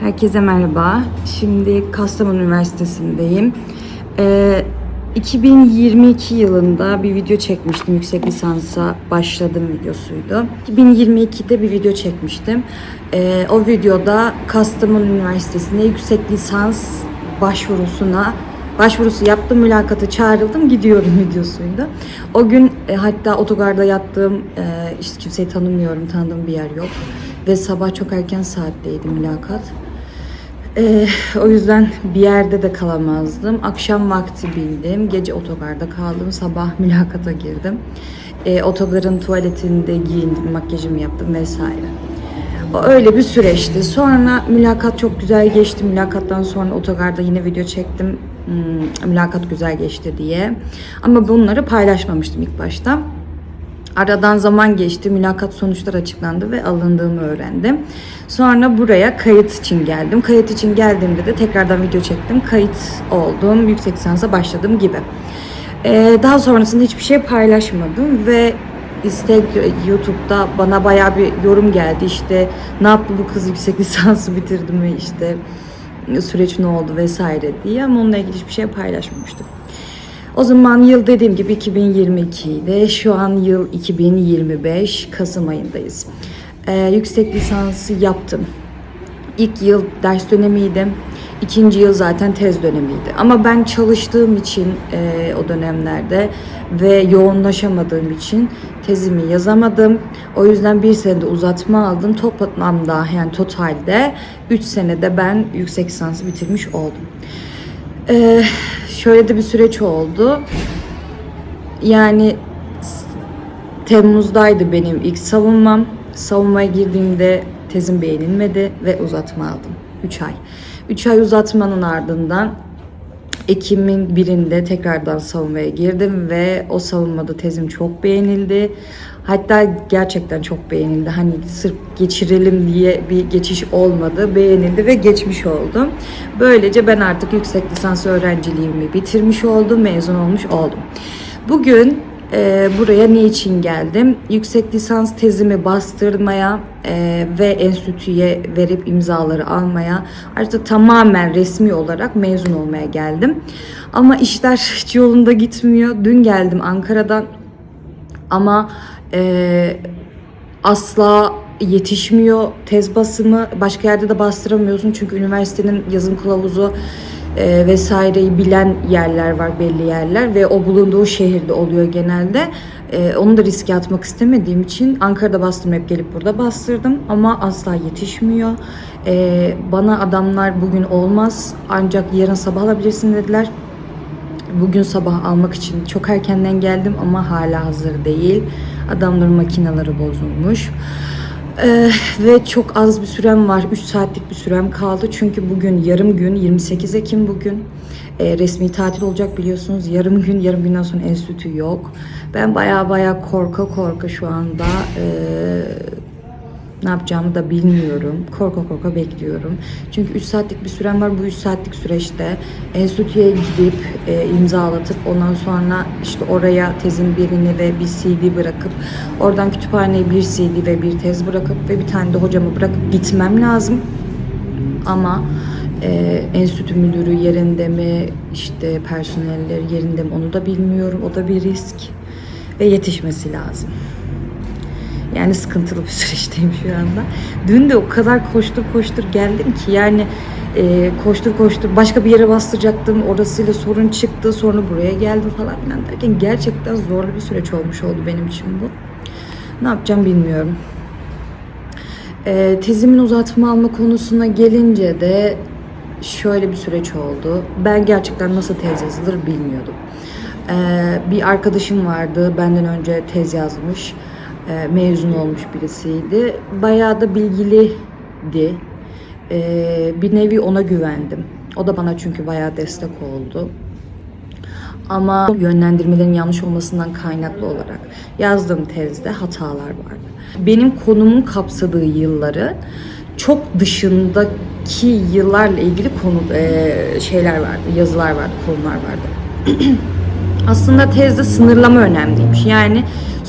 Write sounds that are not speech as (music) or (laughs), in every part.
Herkese merhaba. Şimdi Kastamonu Üniversitesi'ndeyim. Ee, 2022 yılında bir video çekmiştim. Yüksek lisansa başladım videosuydu. 2022'de bir video çekmiştim. Ee, o videoda Kastamonu Üniversitesi'nde yüksek lisans başvurusuna başvurusu yaptım, mülakata çağrıldım, gidiyorum (laughs) videosuydu. O gün e, hatta otogarda yattığım, e, işte kimseyi tanımıyorum, tanıdığım bir yer yok. Ve sabah çok erken saatteydi mülakat. Ee, o yüzden bir yerde de kalamazdım. Akşam vakti bildim. Gece otogarda kaldım. Sabah (laughs) mülakata girdim. Ee, otogarın tuvaletinde giyindim, makyajımı yaptım vesaire. O öyle bir süreçti. Sonra mülakat çok güzel geçti. Mülakattan sonra otogarda yine video çektim. Hmm, mülakat güzel geçti diye. Ama bunları paylaşmamıştım ilk başta. Aradan zaman geçti, mülakat sonuçları açıklandı ve alındığımı öğrendim. Sonra buraya kayıt için geldim. Kayıt için geldiğimde de tekrardan video çektim. Kayıt oldum, yüksek lisansa başladım gibi. Ee, daha sonrasında hiçbir şey paylaşmadım ve Instagram, YouTube'da bana bayağı bir yorum geldi. İşte ne yaptı bu kız yüksek (laughs) lisansı bitirdi mi işte süreç ne oldu vesaire diye ama onunla ilgili hiçbir şey paylaşmamıştım. O zaman yıl dediğim gibi 2022 idi. Şu an yıl 2025 Kasım ayındayız. Ee, yüksek lisansı yaptım. İlk yıl ders dönemiydi. İkinci yıl zaten tez dönemiydi. Ama ben çalıştığım için e, o dönemlerde ve yoğunlaşamadığım için tezimi yazamadım. O yüzden bir senede uzatma aldım. Toplamda yani totalde 3 senede ben yüksek lisansı bitirmiş oldum. Ee, şöyle de bir süreç oldu. Yani Temmuz'daydı benim ilk savunmam. Savunmaya girdiğimde tezim beğenilmedi ve uzatma aldım. 3 ay. 3 ay uzatmanın ardından Ekim'in birinde tekrardan savunmaya girdim ve o savunmada tezim çok beğenildi. Hatta gerçekten çok beğenildi. Hani sırf geçirelim diye bir geçiş olmadı. Beğenildi ve geçmiş oldum. Böylece ben artık yüksek lisans öğrenciliğimi bitirmiş oldum, mezun olmuş oldum. Bugün e, buraya ne için geldim? Yüksek lisans tezimi bastırmaya e, ve enstitüye verip imzaları almaya artık tamamen resmi olarak mezun olmaya geldim. Ama işler hiç (laughs) yolunda gitmiyor. Dün geldim Ankara'dan ama e, asla yetişmiyor tez basımı. Başka yerde de bastıramıyorsun çünkü üniversitenin yazım kılavuzu e, vesaireyi bilen yerler var belli yerler ve o bulunduğu şehirde oluyor genelde. E, onu da riske atmak istemediğim için Ankara'da bastırmayıp gelip burada bastırdım ama asla yetişmiyor. E, bana adamlar bugün olmaz ancak yarın sabah alabilirsin dediler. Bugün sabah almak için çok erkenden geldim ama hala hazır değil. Adamların makineleri bozulmuş. Ee, ve çok az bir sürem var. 3 saatlik bir sürem kaldı. Çünkü bugün yarım gün 28 Ekim bugün. Ee, resmi tatil olacak biliyorsunuz. Yarım gün, yarım günden sonra enstitü yok. Ben baya baya korka korka şu anda ee, ne yapacağımı da bilmiyorum. Korka korka bekliyorum. Çünkü 3 saatlik bir sürem var. Bu 3 saatlik süreçte enstitüye gidip e, imzalatıp ondan sonra işte oraya tezin birini ve bir CD bırakıp oradan kütüphaneye bir CD ve bir tez bırakıp ve bir tane de hocamı bırakıp gitmem lazım. Ama e, enstitü müdürü yerinde mi, işte personelleri yerinde mi onu da bilmiyorum. O da bir risk ve yetişmesi lazım. Yani sıkıntılı bir süreçteyim şu anda. Dün de o kadar koştur koştur geldim ki yani e, koştur koştur başka bir yere bastıracaktım. Orasıyla sorun çıktı. Sonra buraya geldim falan filan derken gerçekten zorlu bir süreç olmuş oldu benim için bu. Ne yapacağım bilmiyorum. E, tezimin uzatma alma konusuna gelince de şöyle bir süreç oldu. Ben gerçekten nasıl tez yazılır bilmiyordum. Ee, bir arkadaşım vardı benden önce tez yazmış. Ee, mezun olmuş birisiydi. Bayağı da bilgiliydi. Ee, bir nevi ona güvendim. O da bana çünkü bayağı destek oldu. Ama yönlendirmelerin yanlış olmasından kaynaklı olarak yazdığım tezde hatalar vardı. Benim konumun kapsadığı yılları çok dışındaki yıllarla ilgili konu e, şeyler vardı, yazılar vardı, konular vardı. (clears throat) Aslında tezde sınırlama önemliymiş. Yani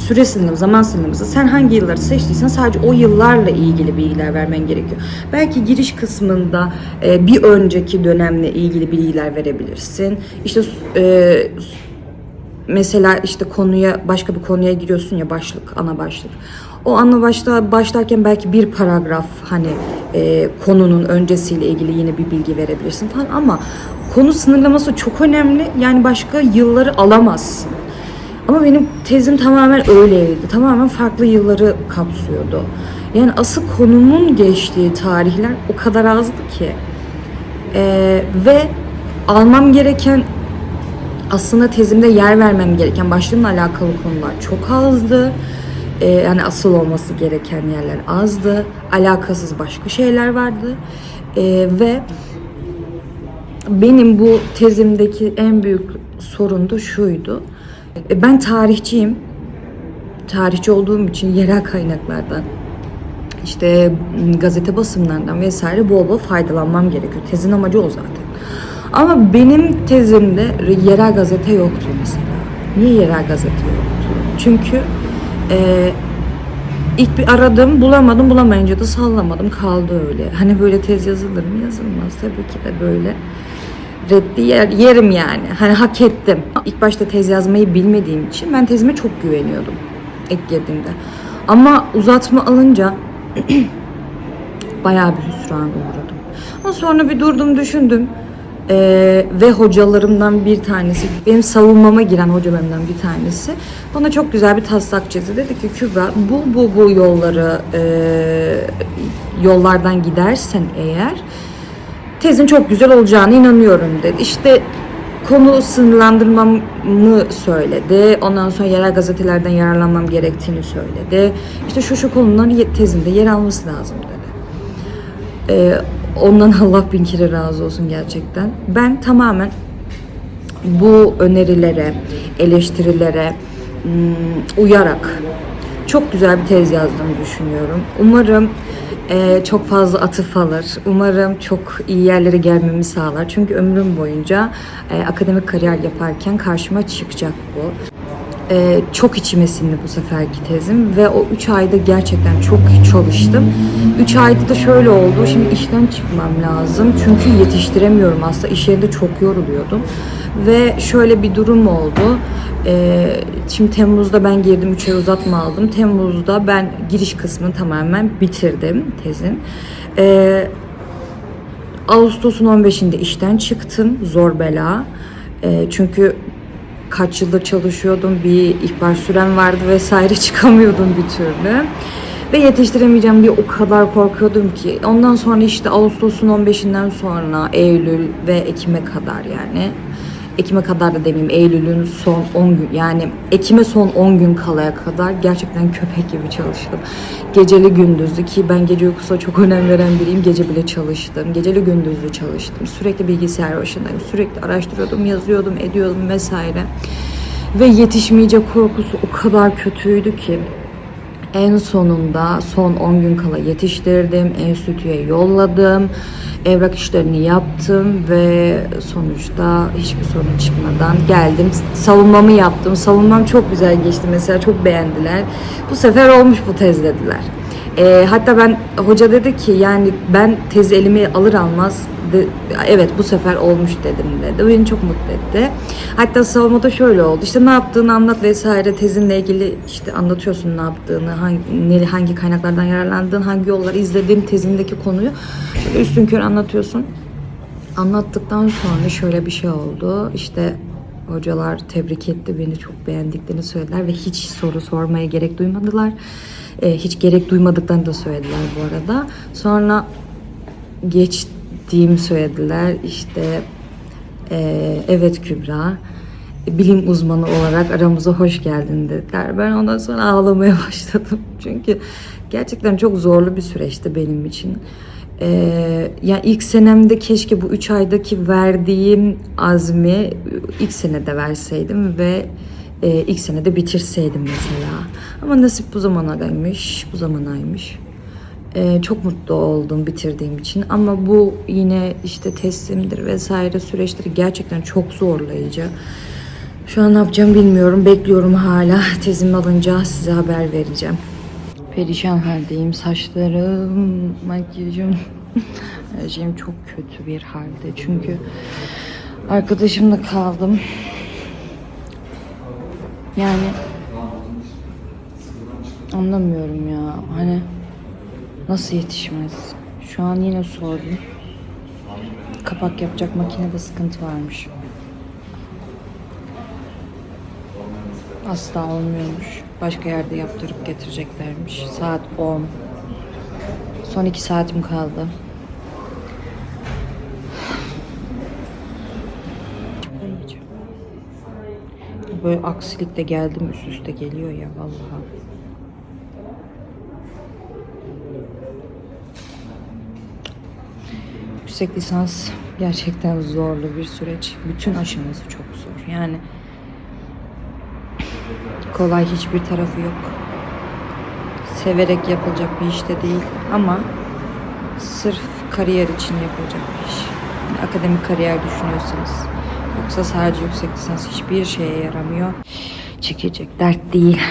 süre sınırı, zaman sınırımızı sen hangi yılları seçtiysen sadece o yıllarla ilgili bilgiler vermen gerekiyor. Belki giriş kısmında e, bir önceki dönemle ilgili bilgiler verebilirsin. İşte e, mesela işte konuya başka bir konuya giriyorsun ya başlık, ana başlık. O ana başta başlarken belki bir paragraf hani e, konunun öncesiyle ilgili yine bir bilgi verebilirsin falan ama konu sınırlaması çok önemli. Yani başka yılları alamazsın. Ama benim tezim tamamen öyleydi. Tamamen farklı yılları kapsıyordu. Yani asıl konumun geçtiği tarihler o kadar azdı ki. Ee, ve almam gereken aslında tezimde yer vermem gereken başlığımla alakalı konular çok azdı. Ee, yani asıl olması gereken yerler azdı. Alakasız başka şeyler vardı. Ee, ve benim bu tezimdeki en büyük sorun da şuydu. E, Ben tarihçiyim. Tarihçi olduğum için yerel kaynaklardan işte gazete basımlarından vesaire bol bol faydalanmam gerekiyor. Tezin amacı o zaten. Ama benim tezimde yerel gazete yoktu mesela. Niye yerel gazete yoktu? Çünkü e, ilk bir aradım, bulamadım, bulamayınca da sallamadım, kaldı öyle. Hani böyle tez yazılır mı? Yazılmaz tabii ki de böyle. Reddi yer, yerim yani. Hani hak ettim. İlk başta tez yazmayı bilmediğim için ben tezime çok güveniyordum ilk girdiğimde. Ama uzatma alınca (clears throat) bayağı bir hüsrana uğradım. Ama sonra bir durdum düşündüm. Ee, ve hocalarımdan bir tanesi, benim savunmama giren hocalarımdan bir tanesi bana çok güzel bir taslak çizdi. Dedi ki Kübra bu bu bu yolları e, yollardan gidersen eğer tezin çok güzel olacağına inanıyorum dedi. İşte konu sınırlandırmamı söyledi. Ondan sonra yerel gazetelerden yararlanmam gerektiğini söyledi. İşte şu şu konuların tezinde yer alması lazım dedi. Ee, ondan (laughs) Allah bin kere razı olsun gerçekten. Ben tamamen bu önerilere, eleştirilere hmm, uyarak çok güzel bir tez yazdığımı düşünüyorum. Umarım e, çok fazla atıf alır. Umarım çok iyi yerlere gelmemi sağlar. Çünkü ömrüm boyunca e, akademik kariyer yaparken karşıma çıkacak bu. Ee, çok içime sindi bu seferki tezim ve o 3 ayda gerçekten çok çalıştım. 3 ayda da şöyle oldu. Şimdi işten çıkmam lazım. Çünkü yetiştiremiyorum aslında. İş yerinde çok yoruluyordum. Ve şöyle bir durum oldu. Ee, şimdi Temmuz'da ben girdim 3 ay uzatma aldım. Temmuz'da ben giriş kısmını tamamen bitirdim tezin. Ee, Ağustos'un 15'inde işten çıktım zor bela. Ee, çünkü kaç yıldır çalışıyordum, bir ihbar sürem vardı vesaire (laughs) çıkamıyordum bir türlü. Ve yetiştiremeyeceğim diye o kadar korkuyordum ki. Ondan sonra işte Ağustos'un 15'inden sonra Eylül ve Ekim'e kadar yani. Ekim'e kadar da demeyeyim Eylül'ün son 10 gün yani Ekim'e son 10 gün kalaya kadar gerçekten köpek gibi çalıştım. Geceli gündüzlü ki ben gece uykusuna çok önem veren biriyim. Gece bile çalıştım. Geceli gündüzlü çalıştım. Sürekli bilgisayar başındayım. Sürekli araştırıyordum, yazıyordum, ediyordum vesaire. Ve yetişmeyecek korkusu o kadar kötüydü ki en sonunda son 10 gün kala yetiştirdim, enstitüye yolladım, evrak işlerini yaptım ve sonuçta hiçbir sorun çıkmadan geldim. Savunmamı yaptım. Savunmam çok güzel geçti mesela çok beğendiler. Bu sefer olmuş bu tez dediler. Ee, hatta ben hoca dedi ki yani ben tezi elime alır almaz de, evet bu sefer olmuş dedim dedi. Beni çok mutlu etti. Hatta savunmada şöyle oldu. İşte ne yaptığını anlat vesaire tezinle ilgili işte anlatıyorsun ne yaptığını, hangi, hangi kaynaklardan yararlandığın, hangi yolları izlediğin tezindeki konuyu böyle üstün körü anlatıyorsun. Anlattıktan sonra şöyle bir şey oldu. İşte hocalar tebrik etti beni çok beğendiklerini söylediler ve hiç soru sormaya gerek duymadılar. Ee, hiç gerek duymadıklarını da söylediler bu arada. Sonra geçtiğimi söylediler. İşte eee, evet Kübra bilim uzmanı olarak aramıza hoş geldin dediler. Ben ondan sonra ağlamaya (laughs) başladım. Çünkü gerçekten çok zorlu bir süreçti benim için. Ee, yani ilk senemde keşke bu üç aydaki verdiğim azmi ilk senede verseydim ve e, ilk senede bitirseydim mesela. Ama nasip bu zamanaymış, bu zamanaymış. Ee, çok mutlu oldum bitirdiğim için ama bu yine işte teslimdir vesaire süreçleri gerçekten çok zorlayıcı. Şu an ne yapacağım bilmiyorum. Bekliyorum hala. (laughs) Tezimi alınca size haber vereceğim. Perişan haldeyim. Saçlarım, makyajım, (laughs) her şeyim çok kötü bir halde. Çünkü arkadaşımla kaldım. Yani anlamıyorum ya. Hani nasıl yetişmez? Şu an yine sordum. Kapak yapacak makinede sıkıntı varmış. Asla olmuyormuş. Başka yerde yaptırıp getireceklermiş. Saat 10. Son iki saatim kaldı. Böyle aksilikle geldim üst üste geliyor ya vallahi. Yüksek lisans gerçekten zorlu bir süreç. Bütün aşaması çok zor. Yani kolay hiçbir tarafı yok. Severek yapılacak bir iş de değil ama sırf kariyer için yapılacak bir iş. Yani akademik kariyer düşünüyorsanız. Yoksa sadece yüksek lisans hiçbir şeye yaramıyor. Çekecek dert değil.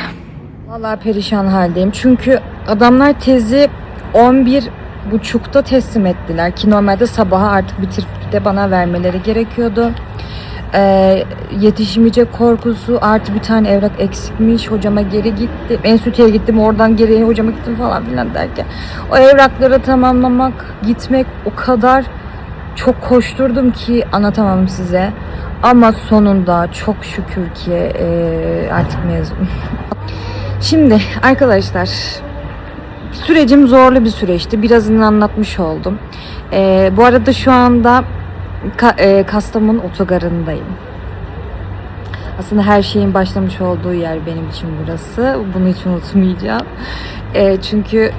Vallahi perişan haldeyim. Çünkü adamlar tezi 11 buçukta teslim ettiler ki normalde sabaha artık bitirip de bana vermeleri gerekiyordu. Ee, yetişmeyecek korkusu artı bir tane evrak eksikmiş hocama geri gitti enstitüye gittim oradan geri hocama gittim falan filan derken o evrakları tamamlamak gitmek o kadar çok koşturdum ki anlatamam size ama sonunda çok şükür ki e, artık mezunum. (laughs) Şimdi arkadaşlar sürecim zorlu bir süreçti. Birazını anlatmış oldum. Ee, bu arada şu anda Ka- e, Kastamonu otogarındayım. Aslında her şeyin başlamış olduğu yer benim için burası. Bunu hiç unutmayacağım. Ee, çünkü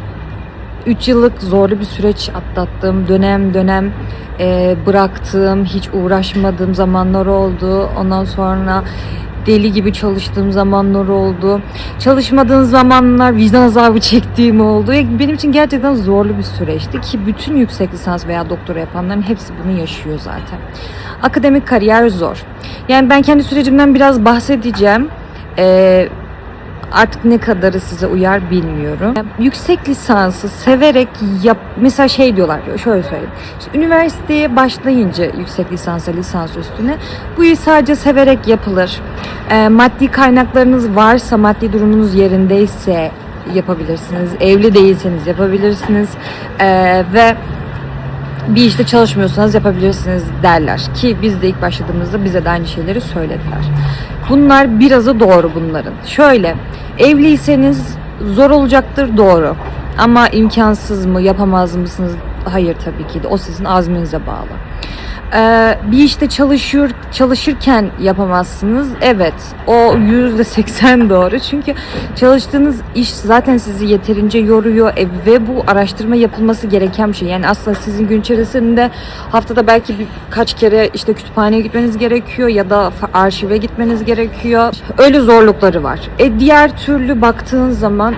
3 yıllık zorlu bir süreç atlattım. Dönem dönem e, bıraktığım, hiç uğraşmadığım zamanlar oldu. Ondan sonra deli gibi çalıştığım zamanlar oldu. Çalışmadığım zamanlar vicdan azabı çektiğim oldu. Benim için gerçekten zorlu bir süreçti ki bütün yüksek lisans veya doktora yapanların hepsi bunu yaşıyor zaten. Akademik kariyer zor. Yani ben kendi sürecimden biraz bahsedeceğim. Ee, artık ne kadarı size uyar bilmiyorum. Yüksek lisansı severek yap mesela şey diyorlar şöyle söyleyeyim. İşte üniversiteye başlayınca yüksek lisansa lisans üstüne bu iş sadece severek yapılır. Ee, maddi kaynaklarınız varsa, maddi durumunuz yerindeyse yapabilirsiniz. Evli değilseniz yapabilirsiniz. Ee, ve bir işte çalışmıyorsanız yapabilirsiniz derler. Ki biz de ilk başladığımızda bize de aynı şeyleri söylediler. Bunlar birazı doğru bunların. Şöyle, evliyseniz zor olacaktır doğru. Ama imkansız mı, yapamaz mısınız? Hayır tabii ki de. O sizin azminize bağlı. Ee, bir işte çalışıyor çalışırken yapamazsınız. Evet, o yüzde seksen doğru. Çünkü çalıştığınız iş zaten sizi yeterince yoruyor e, ve bu araştırma yapılması gereken bir şey. Yani aslında sizin gün içerisinde haftada belki birkaç kere işte kütüphaneye gitmeniz gerekiyor ya da arşive gitmeniz gerekiyor. Öyle zorlukları var. E diğer türlü baktığın zaman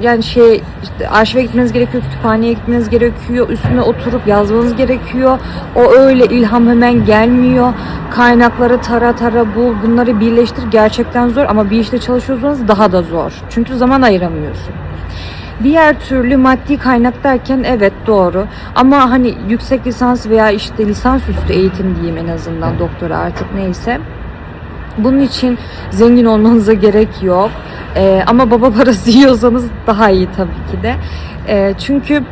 yani şey işte arşive gitmeniz gerekiyor, kütüphaneye gitmeniz gerekiyor, üstüne oturup yazmanız gerekiyor. O öyle ilham hemen gelmiyor. Kaynakları tara tara bul, bunları birleştir gerçekten zor ama bir işte çalışıyorsanız daha da zor. Çünkü zaman ayıramıyorsun. Diğer türlü maddi kaynak derken evet doğru. Ama hani yüksek lisans veya işte lisansüstü eğitim diyeyim en azından doktora artık neyse. Bunun için zengin olmanıza gerek yok. Ee, ama baba parası (laughs) yiyorsanız daha iyi tabii ki de. Ee, çünkü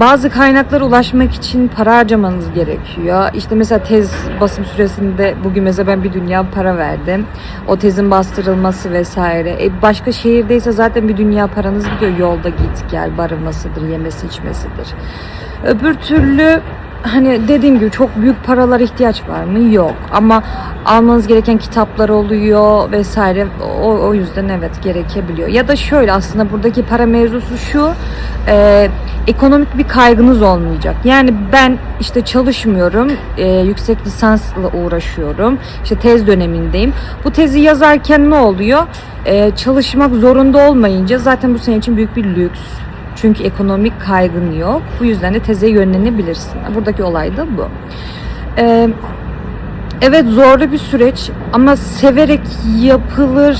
bazı kaynaklara ulaşmak için para harcamanız gerekiyor. İşte mesela tez basım süresinde bugün mesela ben bir dünya para verdim. O tezin bastırılması vesaire. E başka şehirdeyse zaten bir dünya paranız gidiyor. Yolda git gel barınmasıdır, yemesi içmesidir. Öbür türlü hani dediğim gibi çok büyük paralar ihtiyaç var mı? Yok. Ama almanız gereken kitaplar oluyor vesaire. O, o yüzden evet gerekebiliyor. Ya da şöyle aslında buradaki para mevzusu şu. e, ekonomik bir kaygınız olmayacak. Yani ben işte çalışmıyorum. e, yüksek lisansla uğraşıyorum. İşte tez dönemindeyim. Bu tezi yazarken ne oluyor? E, çalışmak zorunda olmayınca zaten bu senin için büyük bir lüks. Çünkü ekonomik kaygın yok. Bu yüzden de teze yönlenebilirsin. Buradaki olay da bu. Ee, Evet zorlu bir süreç ama severek yapılır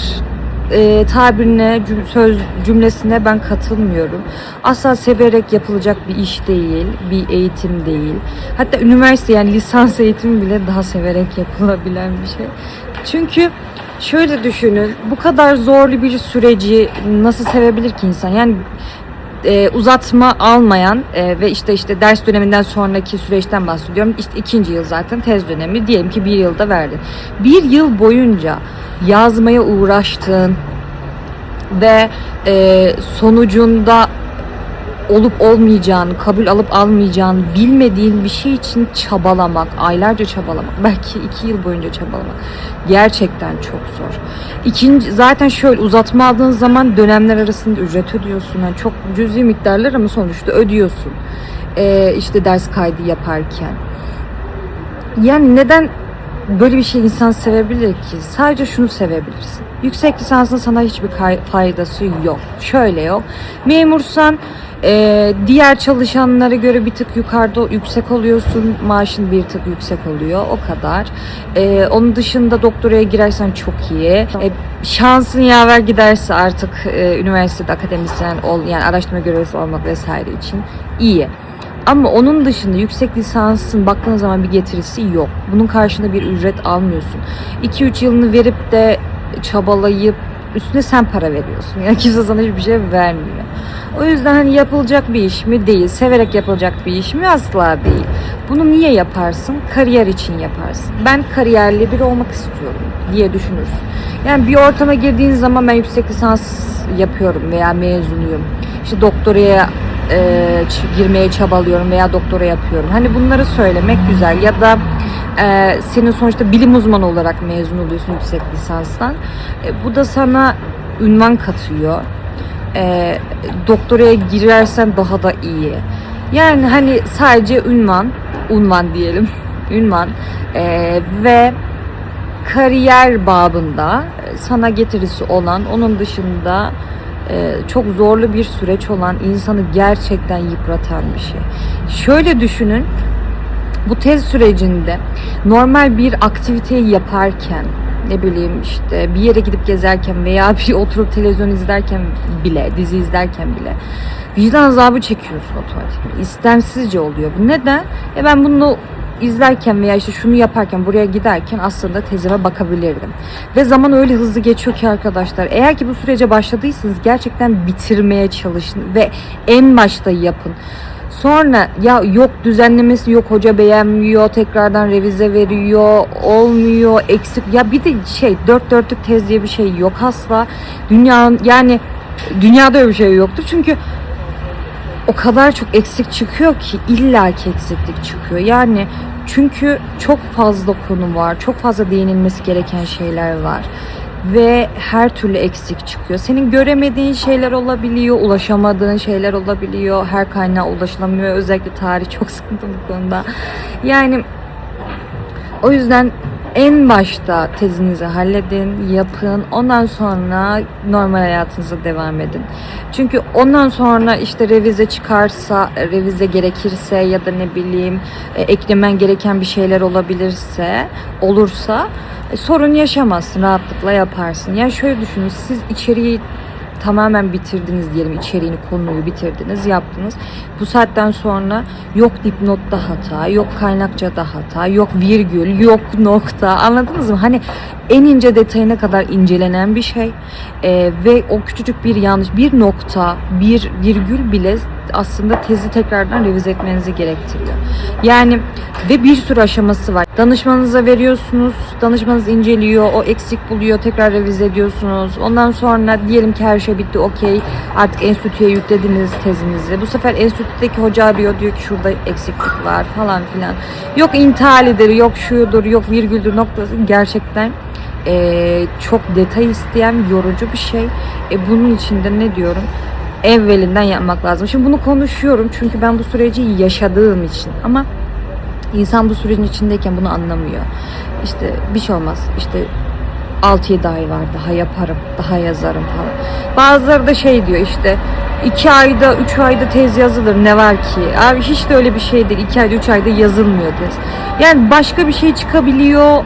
e, tabirine, cüm- söz cümlesine ben katılmıyorum. Asla severek yapılacak bir iş değil, bir eğitim değil. Hatta üniversite yani lisans eğitimi bile daha severek yapılabilen bir şey. Çünkü şöyle düşünün, bu kadar zorlu bir süreci nasıl sevebilir ki insan? Yani e, uzatma almayan e, ve işte işte ders döneminden sonraki süreçten bahsediyorum. İşte ikinci yıl zaten tez dönemi. Diyelim ki bir yılda verdin. Bir yıl boyunca yazmaya uğraştığın ve e, sonucunda olup olmayacağını, kabul alıp almayacağını bilmediğin bir şey için çabalamak, aylarca çabalamak, (laughs) belki iki yıl boyunca çabalamak gerçekten çok zor. İkinci, zaten şöyle uzatma aldığın zaman dönemler arasında ücret ödüyorsun. Yani çok cüzi miktarlar ama sonuçta ödüyorsun. Ee, işte ders kaydı yaparken. Yani neden böyle bir şey insan sevebilir ki? Sadece şunu sevebilirsin. Yüksek lisansın sana hiçbir faydası yok. Şöyle yok. Memursan e, diğer çalışanlara göre bir tık yukarıda yüksek oluyorsun. Maaşın bir tık yüksek oluyor. O kadar. E, onun dışında doktoraya girersen çok iyi. E, şansın yaver giderse artık e, üniversitede akademisyen ol yani araştırma görevlisi olmak vesaire için iyi. Ama onun dışında yüksek lisansın baktığın zaman bir getirisi yok. Bunun karşında bir ücret almıyorsun. 2-3 yılını verip de çabalayıp üstüne sen para veriyorsun. Yani kimse sana hiçbir şey vermiyor. O yüzden hani yapılacak bir iş mi? Değil. Severek yapılacak bir iş mi? Asla değil. Bunu niye yaparsın? Kariyer için yaparsın. Ben kariyerli biri olmak istiyorum diye düşünürsün. Yani bir ortama girdiğin zaman ben yüksek lisans yapıyorum veya mezunuyum. İşte doktoraya e, girmeye çabalıyorum veya doktora yapıyorum. Hani bunları söylemek güzel ya da e, senin sonuçta bilim uzmanı olarak mezun oluyorsun yüksek lisanstan. E, bu da sana ünvan katıyor. E, doktoraya girersen daha da iyi. Yani hani sadece ünvan, unvan diyelim, (laughs) ünvan e, ve kariyer babında sana getirisi olan, onun dışında e, çok zorlu bir süreç olan, insanı gerçekten yıpratan bir şey. Şöyle düşünün, bu tez sürecinde normal bir aktiviteyi yaparken ne bileyim işte bir yere gidip gezerken veya bir (laughs) oturup televizyon izlerken bile, dizi izlerken bile vicdan azabı çekiyorsun otomatik. İstemsizce oluyor. Bu neden? E ben bunu izlerken veya işte şunu yaparken buraya giderken aslında tezime bakabilirdim. Ve zaman öyle hızlı geçiyor ki arkadaşlar. Eğer ki bu sürece başladıysanız gerçekten bitirmeye çalışın ve en başta yapın. Sonra ya yok düzenlemesi yok hoca beğenmiyor tekrardan revize veriyor olmuyor eksik. Ya bir de şey dört dörtlük tez diye bir şey yok asla. Dünyanın yani dünyada öyle bir şey yoktur. Çünkü o kadar çok eksik çıkıyor ki illaki eksiklik çıkıyor. Yani çünkü çok fazla konu var çok fazla değinilmesi gereken şeyler var ve her türlü eksik çıkıyor. Senin göremediğin şeyler olabiliyor, ulaşamadığın şeyler olabiliyor. Her kaynağa ulaşılamıyor. Özellikle tarih çok (laughs) sıkıntı bu konuda. Yani o yüzden en başta tezinizi halledin, yapın. Ondan sonra normal hayatınıza devam edin. Çünkü ondan sonra işte revize çıkarsa, revize gerekirse ya da ne bileyim e, eklemen gereken bir şeyler olabilirse, olursa sorun yaşamazsın, rahatlıkla yaparsın. Yani şöyle düşünün, siz içeriği tamamen bitirdiniz diyelim içeriğini konuyu bitirdiniz yaptınız. Bu saatten sonra yok dipnotta hata, yok kaynakçada hata, yok virgül, yok nokta anladınız mı? Hani en ince detayına kadar incelenen bir şey Ee, ve o küçücük bir yanlış bir nokta bir virgül bile aslında tezi tekrardan revize etmenizi gerektiriyor. Yani ve bir sürü aşaması var. Danışmanınıza veriyorsunuz, danışmanınız inceliyor, o eksik buluyor, tekrar revize ediyorsunuz. Ondan sonra diyelim ki her şey bitti, okey. Artık enstitüye yüklediniz tezinizi. Bu sefer enstitüdeki hoca arıyor, diyor ki şurada eksiklik var falan filan. Yok intihalidir, yok şudur, yok virgüldür noktası. Gerçekten eee, çok detay isteyen yorucu bir şey. E, bunun içinde ne diyorum? Evvelinden yapmak lazım. Şimdi bunu konuşuyorum çünkü ben bu süreci yaşadığım için. Ama insan bu sürecin içindeyken bunu anlamıyor. İşte bir şey olmaz. İşte 6-7 ay var daha yaparım, daha yazarım falan. Bazıları da şey diyor işte 2 ayda 3 ayda tez yazılır ne var ki? Abi hiç de öyle bir şey değil. 2 ayda 3 ayda yazılmıyor tez. Yani başka bir şey çıkabiliyor,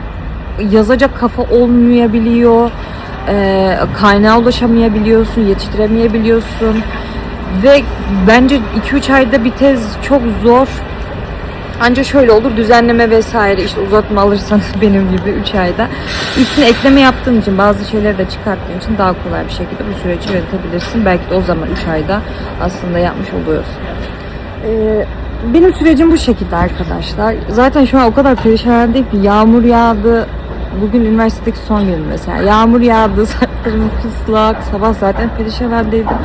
yazacak kafa olmayabiliyor, e, kaynağa ulaşamayabiliyorsun, yetiştiremeyebiliyorsun. Ve bence 2-3 ayda bir tez çok zor. Ancak şöyle olur düzenleme vesaire işte uzatma alırsanız (laughs) benim gibi 3 ayda üstüne ekleme yaptığın için bazı şeyleri de çıkarttığın için daha kolay bir şekilde bu süreci yönetebilirsin. Belki de o zaman 3 ayda aslında yapmış oluyorsun. Ee, benim sürecim bu şekilde arkadaşlar. Zaten şu an o kadar perişan değil ki yağmur yağdı. Bugün üniversitedeki son günüm mesela. Yağmur yağdı, (laughs) saçlarım ıslak. Sabah zaten perişan haldeydim.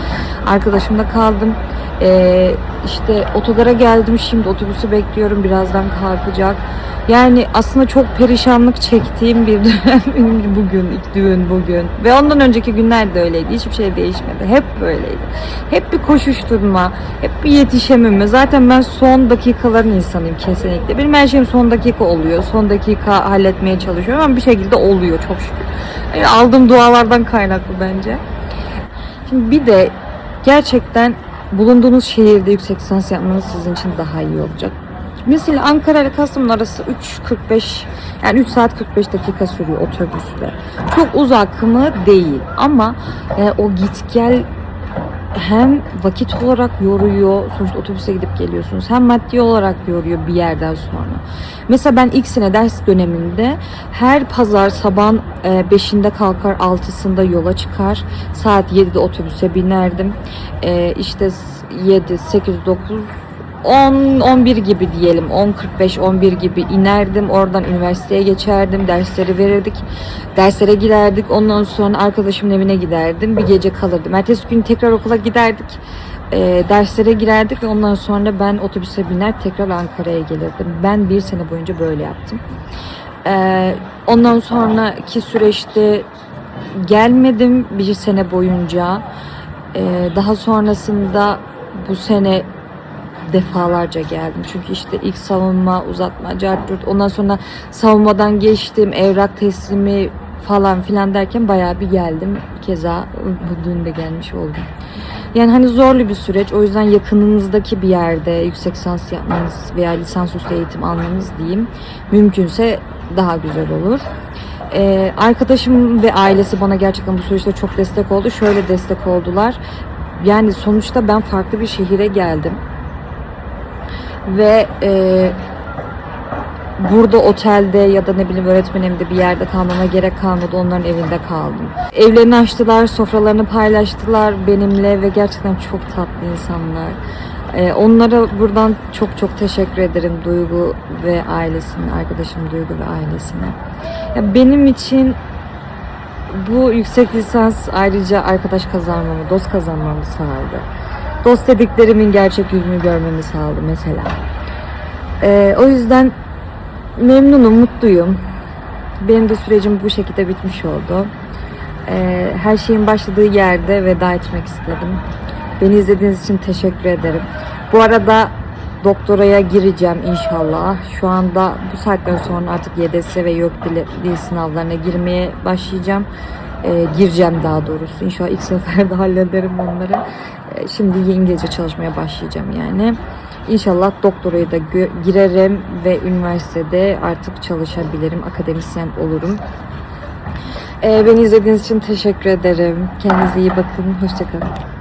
Arkadaşımda kaldım. Ee, işte otogara geldim. Şimdi otobüsü bekliyorum. Birazdan kalkacak. Yani aslında çok perişanlık çektiğim bir dönem (laughs) bugün, ilk düğün bugün. Ve ondan önceki günler de öyleydi. Hiçbir şey değişmedi. Hep böyleydi. Hep bir koşuşturma, hep bir yetişememe. Zaten ben son dakikaların insanıyım kesinlikle. Benim her şeyim son dakika oluyor. Son dakika halletmeye çalışıyorum ama bir şekilde oluyor çok şükür. Yani aldığım dualardan kaynaklı bence. Şimdi bir de gerçekten bulunduğunuz şehirde yüksek lisans yapmanız sizin için daha iyi olacak. Mesela Ankara ile Kastamonu arası 3.45 yani 3 saat 45 dakika sürüyor otobüsle. Çok uzak mı? Değil. Ama e, o git gel hem vakit olarak yoruyor. Sonuçta otobüse gidip geliyorsunuz. Hem maddi olarak yoruyor bir yerden sonra. Mesela ben ilk sene ders döneminde her pazar sabahın 5'inde kalkar 6'sında yola çıkar. Saat 7'de otobüse binerdim. E, işte 7, 8, 9, 10 11 gibi diyelim 10 45 11 gibi inerdim. Oradan üniversiteye geçerdim dersleri verirdik derslere giderdik. Ondan sonra arkadaşımın evine giderdim bir gece kalırdım. Ertesi gün tekrar okula giderdik Ee, derslere girerdik ve ondan sonra ben otobüse biner tekrar Ankara'ya gelirdim. Ben bir sene boyunca böyle yaptım. Ee, ondan sonraki süreçte gelmedim bir sene boyunca. Ee, daha sonrasında bu sene defalarca geldim. Çünkü işte ilk savunma, uzatma, cartürt, ondan sonra savunmadan geçtim, evrak teslimi falan filan derken bayağı bir geldim. Keza bu dün de gelmiş oldum. Yani hani zorlu bir süreç. O yüzden yakınınızdaki bir yerde yüksek lisans yapmanız veya lisansüstü eğitim almanız diyeyim. Mümkünse daha güzel olur. Ee, arkadaşım ve ailesi bana gerçekten bu süreçte çok destek oldu. Şöyle destek oldular. Yani sonuçta ben farklı bir şehire geldim ve e, burada otelde ya da ne bileyim öğretmenimde bir yerde kalmama gerek kalmadı. Onların evinde kaldım. Evlerini açtılar, sofralarını paylaştılar benimle ve gerçekten çok tatlı insanlar. E, onlara buradan çok çok teşekkür ederim Duygu ve ailesine, arkadaşım Duygu ve ailesine. Ya benim için bu yüksek lisans ayrıca arkadaş kazanmamı, dost kazanmamı sağladı. Dost dediklerimin gerçek yüzünü görmemi sağladı mesela. Ee, o yüzden memnunum, mutluyum. Benim de sürecim bu şekilde bitmiş oldu. Ee, her şeyin başladığı yerde veda etmek istedim. Beni izlediğiniz için teşekkür ederim. Bu arada doktoraya gireceğim inşallah. Şu anda bu saatten sonra artık YDS ve YÖK dil, sınavlarına girmeye başlayacağım. Ee, gireceğim daha doğrusu. İnşallah ilk seferde (laughs) hallederim onları. Ee, şimdi İngilizce çalışmaya başlayacağım yani. İnşallah doktoraya da girerim ve üniversitede artık çalışabilirim. Akademisyen olurum. Ee, beni izlediğiniz için teşekkür ederim. Kendinize iyi bakın. Hoşçakalın.